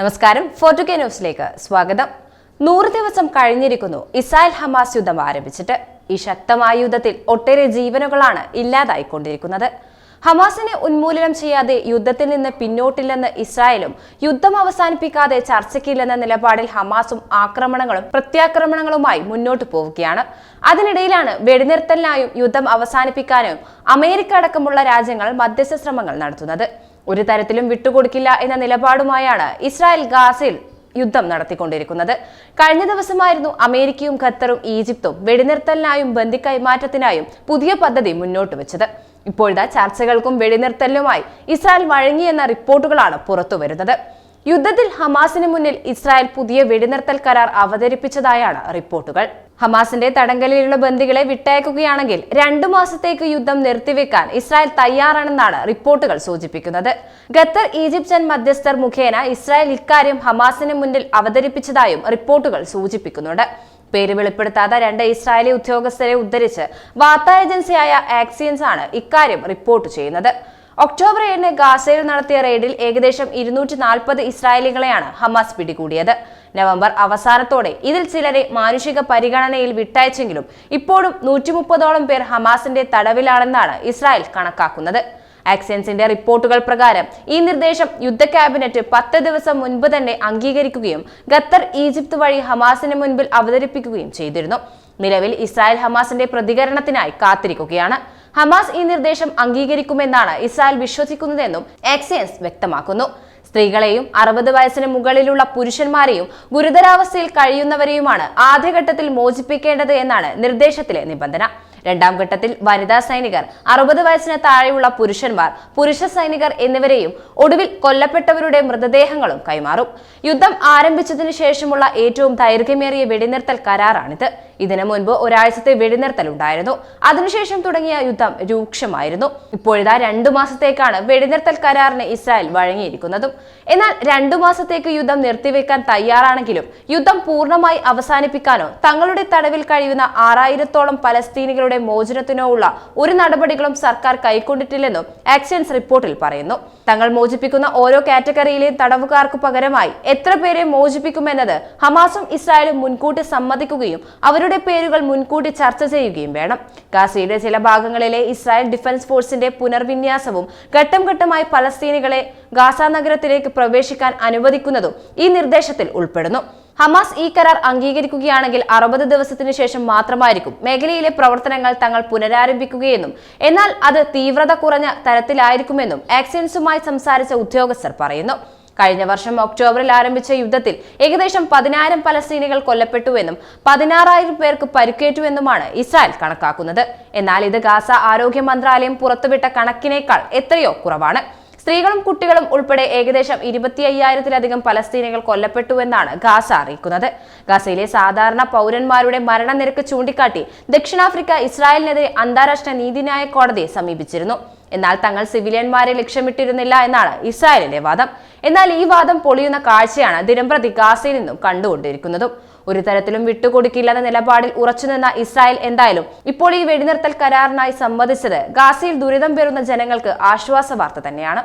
നമസ്കാരം. ഫോർട്ടുകെ ന്യൂസിലേക്ക് സ്വാഗതം. നൂറ് ദിവസം കഴിഞ്ഞിരിക്കുന്നു. ഇസ്രായേൽ ഹമാസ് യുദ്ധം ആരംഭിച്ചിട്ട്. ഈ ശക്തമായ യുദ്ധത്തിൽ ഒട്ടേറെ ജീവനുകളാണ് ഇല്ലാതായിക്കൊണ്ടിരിക്കുന്നത്. ഹമാസിനെ ഉന്മൂലനം ചെയ്യാതെ യുദ്ധത്തിൽ നിന്ന് പിന്നോട്ടില്ലെന്ന് ഇസ്രായേലും യുദ്ധം അവസാനിപ്പിക്കാതെ ചർച്ചയ്ക്കില്ലെന്ന നിലപാടിൽ ഹമാസും ആക്രമണങ്ങളും പ്രത്യാക്രമണങ്ങളുമായി മുന്നോട്ട് പോവുകയാണ്. അതിനിടയിലാണ് വെടിനിർത്തലിനായും യുദ്ധം അവസാനിപ്പിക്കാനും അമേരിക്ക അടക്കമുള്ള രാജ്യങ്ങൾ മധ്യസ്ഥ ശ്രമങ്ങൾ നടത്തുന്നത്. ഒരു തരത്തിലും വിട്ടുകൊടുക്കില്ല എന്ന നിലപാടുമായാണ് ഇസ്രായേൽ ഗാസയിൽ യുദ്ധം നടത്തിക്കൊണ്ടിരിക്കുന്നത്. കഴിഞ്ഞ ദിവസമായിരുന്നു അമേരിക്കയും ഖത്തറും ഈജിപ്തും വെടിനിർത്തലിനായും ബന്ദി കൈമാറ്റത്തിനായും പുതിയ പദ്ധതി മുന്നോട്ട് വെച്ചത്. ഇപ്പോഴത്തെ ചർച്ചകൾക്കും വെടിനിർത്തലിനുമായി ഇസ്രായേൽ വഴങ്ങിയെന്ന റിപ്പോർട്ടുകളാണ് പുറത്തുവരുന്നത് യുദ്ധത്തിൽ ഹമാസിന് മുന്നിൽ ഇസ്രായേൽ പുതിയ വെടിനിർത്തൽ കരാർ അവതരിപ്പിച്ചതായാണ് റിപ്പോർട്ടുകൾ. ഹമാസിന്റെ തടങ്കലിലുള്ള ബന്ദികളെ വിട്ടയക്കുകയാണെങ്കിൽ രണ്ടു മാസത്തേക്ക് യുദ്ധം നിർത്തിവെക്കാൻ ഇസ്രായേൽ തയ്യാറാണെന്നാണ് റിപ്പോർട്ടുകൾ സൂചിപ്പിക്കുന്നത്. ഖത്തർ ഈജിപ്ഷ്യൻ മധ്യസ്ഥർ മുഖേന ഇസ്രായേൽ ഇക്കാര്യം ഹമാസിന് മുന്നിൽ അവതരിപ്പിച്ചതായും റിപ്പോർട്ടുകൾ സൂചിപ്പിക്കുന്നുണ്ട്. പേര് വെളിപ്പെടുത്താത്ത രണ്ട് ഇസ്രായേലി ഉദ്യോഗസ്ഥരെ ഉദ്ധരിച്ച് വാർത്താ ഏജൻസിയായ ആക്സിയൻസ് ആണ് ഇക്കാര്യം റിപ്പോർട്ട് ചെയ്യുന്നത്. ഒക്ടോബർ ഏഴിന് ഗാസയിൽ നടത്തിയ റെയ്ഡിൽ ഏകദേശം ഇരുന്നൂറ്റി നാൽപ്പത് ഇസ്രായേലികളെയാണ് ഹമാസ് പിടികൂടിയത്. നവംബർ അവസാനത്തോടെ ഇതിൽ ചിലരെ മാനുഷിക പരിഗണനയിൽ വിട്ടയച്ചെങ്കിലും ഇപ്പോഴും നൂറ്റി മുപ്പതോളം പേർ ഹമാസിന്റെ തടവിലാണെന്നാണ് ഇസ്രായേൽ കണക്കാക്കുന്നത്. ആക്സിയൻസിന്റെ റിപ്പോർട്ടുകൾ പ്രകാരം ഈ നിർദ്ദേശം യുദ്ധ ക്യാബിനറ്റ് പത്ത് ദിവസം മുൻപ് തന്നെ അംഗീകരിക്കുകയും ഖത്തർ ഈജിപ്ത് വഴി ഹമാസിന് മുൻപിൽ അവതരിപ്പിക്കുകയും ചെയ്തിരുന്നു. നിലവിൽ ഇസ്രായേൽ ഹമാസിന്റെ പ്രതികരണത്തിനായി കാത്തിരിക്കുകയാണ്. ഹമാസ് ഈ നിർദ്ദേശം അംഗീകരിക്കുമെന്നാണ് ഇസ്രായേൽ വിശ്വസിക്കുന്നതെന്നും ആക്സിയൻസ് വ്യക്തമാക്കുന്നു. സ്ത്രീകളെയും അറുപത് വയസ്സിന് മുകളിലുള്ള പുരുഷന്മാരെയും ഗുരുതരാവസ്ഥയിൽ കഴിയുന്നവരെയുമാണ് ആദ്യഘട്ടത്തിൽ മോചിപ്പിക്കേണ്ടത് എന്നാണ് നിർദ്ദേശത്തിലെ നിബന്ധന. രണ്ടാം ഘട്ടത്തിൽ വനിതാ സൈനികർ അറുപത് വയസ്സിന് താഴെയുള്ള പുരുഷന്മാർ പുരുഷ സൈനികർ എന്നിവരെയും ഒടുവിൽ കൊല്ലപ്പെട്ടവരുടെ മൃതദേഹങ്ങളും കൈമാറും. യുദ്ധം ആരംഭിച്ചതിനു ശേഷമുള്ള ഏറ്റവും ദൈർഘ്യമേറിയ വെടിനിർത്തൽ കരാറാണിത്. ഇതിനു മുൻപ് ഒരാഴ്ചത്തെ വെടിനിർത്തൽ ഉണ്ടായിരുന്നു അതിനുശേഷം തുടങ്ങിയ യുദ്ധം രൂക്ഷമായിരുന്നു. ഇപ്പോഴിതാ രണ്ടു മാസത്തേക്കാണ് വെടിനിർത്തൽ കരാറിന് ഇസ്രായേൽ വഴങ്ങിയിരിക്കുന്നതും. എന്നാൽ രണ്ടു മാസത്തേക്ക് യുദ്ധം നിർത്തിവെക്കാൻ തയ്യാറാണെങ്കിലും യുദ്ധം പൂർണമായി അവസാനിപ്പിക്കാനോ തങ്ങളുടെ തടവിൽ കഴിയുന്ന ആറായിരത്തോളം പലസ്തീനികളുടെ മോചനത്തിനോ ഉള്ള ഒരു നടപടികളും സർക്കാർ കൈക്കൊണ്ടിട്ടില്ലെന്നും ആക്സൻസ് റിപ്പോർട്ടിൽ പറയുന്നു. തങ്ങൾ മോചിപ്പിക്കുന്ന ഓരോ കാറ്റഗറിയിലെയും തടവുകാർക്ക് പകരമായി എത്ര പേരെ മോചിപ്പിക്കുമെന്നത് ഹമാസും ഇസ്രായേലും മുൻകൂട്ടി സമ്മതിക്കുകയും അവരുടെ പേരുകൾ മുൻകൂട്ടി ചർച്ച ചെയ്യുകയും വേണം. ഗാസയുടെ ചില ഭാഗങ്ങളിലെ ഇസ്രായേൽ ഡിഫൻസ് ഫോഴ്സിന്റെ പുനർവിന്യാസവും ഘട്ടം ഘട്ടമായി പലസ്തീനികളെ ഗാസ നഗരത്തിലേക്ക് പ്രവേശിക്കാൻ അനുവദിക്കുന്നതും ഈ നിർദ്ദേശത്തിൽ ഉൾപ്പെടുന്നു. ഹമാസ് ഈ കരാർ അംഗീകരിക്കുകയാണെങ്കിൽ അറുപത് ദിവസത്തിനു ശേഷം മാത്രമായിരിക്കും മേഖലയിലെ പ്രവർത്തനങ്ങൾ തങ്ങൾ പുനരാരംഭിക്കുകയെന്നും എന്നാൽ അത് തീവ്രത കുറഞ്ഞ തരത്തിലായിരിക്കുമെന്നും ആക്സിയൻസുമായി സംസാരിച്ച ഉദ്യോഗസ്ഥർ പറയുന്നു. കഴിഞ്ഞ വർഷം ഒക്ടോബറിൽ ആരംഭിച്ച യുദ്ധത്തിൽ ഏകദേശം പതിനായിരം പലസ്തീനികൾ കൊല്ലപ്പെട്ടുവെന്നും പതിനാറായിരം പേർക്ക് പരിക്കേറ്റുവെന്നുമാണ് ഇസ്രായേൽ കണക്കാക്കുന്നത്. എന്നാൽ ഇത് ഗാസ ആരോഗ്യ മന്ത്രാലയം പുറത്തുവിട്ട കണക്കിനേക്കാൾ എത്രയോ കുറവാണ്. സ്ത്രീകളും കുട്ടികളും ഉൾപ്പെടെ ഏകദേശം ഇരുപത്തി അയ്യായിരത്തിലധികം പലസ്തീനികൾ കൊല്ലപ്പെട്ടുവെന്നാണ് ഗാസ അറിയിക്കുന്നത്. ഗാസയിലെ സാധാരണ പൗരന്മാരുടെ മരണനിരക്ക് ചൂണ്ടിക്കാട്ടി ദക്ഷിണാഫ്രിക്ക ഇസ്രായേലിനെതിരെ അന്താരാഷ്ട്ര നീതിന്യായ കോടതിയെ സമീപിച്ചിരുന്നു. എന്നാൽ തങ്ങൾ സിവിലിയന്മാരെ ലക്ഷ്യമിട്ടിരുന്നില്ല എന്നാണ് ഇസ്രായേലിന്റെ വാദം. എന്നാൽ ഈ വാദം പൊളിയുന്ന കാഴ്ചയാണ് ദിനംപ്രതി ഗാസയിൽ നിന്നും കണ്ടുകൊണ്ടിരിക്കുന്നതും. ഒരു തരത്തിലും വിട്ടുകൊടുക്കില്ലെന്ന നിലപാടിൽ ഉറച്ചുനിന്ന ഇസ്രായേൽ എന്തായാലും ഇപ്പോൾ ഈ വെടിനിർത്തൽ കരാറിനായി സംബന്ധിച്ചത് ഗാസയിൽ ദുരിതം പേറുന്ന ജനങ്ങൾക്ക് ആശ്വാസ വാർത്ത തന്നെയാണ്.